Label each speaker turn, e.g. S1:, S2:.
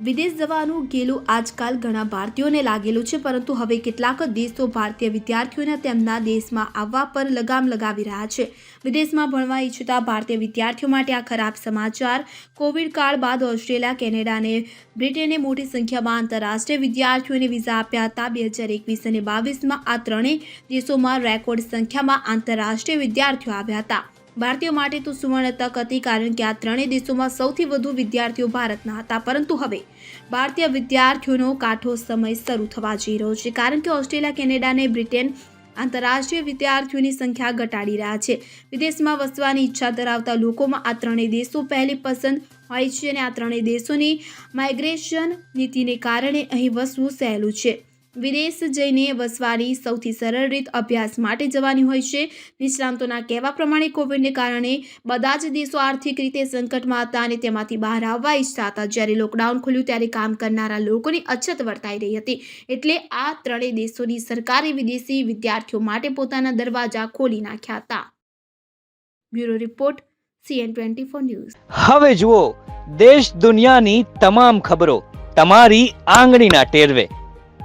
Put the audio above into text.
S1: વિદેશ જવાનું ગેલું આજકાલ ઘણા ભારતીયોને લાગેલું છે, પરંતુ હવે કેટલાક દેશો ભારતીય વિદ્યાર્થીઓને તેમના દેશમાં આવવા પર લગામ લગાવી રહ્યા છે. વિદેશમાં ભણવા ઈચ્છતા ભારતીય વિદ્યાર્થીઓ માટે આ ખરાબ સમાચાર. કોવિડ કાળ બાદ ઓસ્ટ્રેલિયા, કેનેડા અને બ્રિટને મોટી સંખ્યામાં આંતરરાષ્ટ્રીય વિદ્યાર્થીઓને વિઝા આપ્યા હતા. બે હજાર એકવીસ અને બાવીસમાં આ ત્રણેય દેશોમાં રેકોર્ડ સંખ્યામાં આંતરરાષ્ટ્રીય વિદ્યાર્થીઓ આવ્યા હતા. ભારતીયો માટે તો સુવર્ણ તક હતી કારણ કે આ ત્રણેય દેશોમાં સૌથી વધુ વિદ્યાર્થીઓ ભારતના હતા. પરંતુ હવે ભારતીય વિદ્યાર્થીઓનો કાઠો સમય શરૂ થવા જઈ રહ્યો છે કારણ કે ઓસ્ટ્રેલિયા, કેનેડા અને બ્રિટન આંતરરાષ્ટ્રીય વિદ્યાર્થીઓની સંખ્યા ઘટાડી રહ્યા છે. વિદેશમાં વસવાની ઈચ્છા ધરાવતા લોકોમાં આ ત્રણેય દેશો પહેલી પસંદ હોય છે અને આ ત્રણેય દેશોની માઇગ્રેશન નીતિને કારણે અહીં વસવું સહેલું છે. વિદેશ જઈને વસવાની સૌથી સરળ રીત અભ્યાસ માટે જવાની હોય છે. નિષ્ણાંતોના કહેવા પ્રમાણે કોવિડને કારણે બધા જ દેશો આર્થિક રીતે સંકટમાં હતા અને તેમાંથી બહાર આવવા ઈચ્છતા હતા. જ્યારે લોકડાઉન ખુલ્યું ત્યારે કામ કરનારા લોકોની અછત વર્તાઈ રહી હતી. એટલે આ ત્રણેય દેશોની સરકારે વિદેશી વિદ્યાર્થીઓ માટે પોતાના દરવાજા ખોલી નાખ્યા હતા. Bureau report, CN twenty four news.
S2: હવે જુઓ, દેશ દુનિયાની તમામ ખબરો તમારી આંગળીના ટેરવે.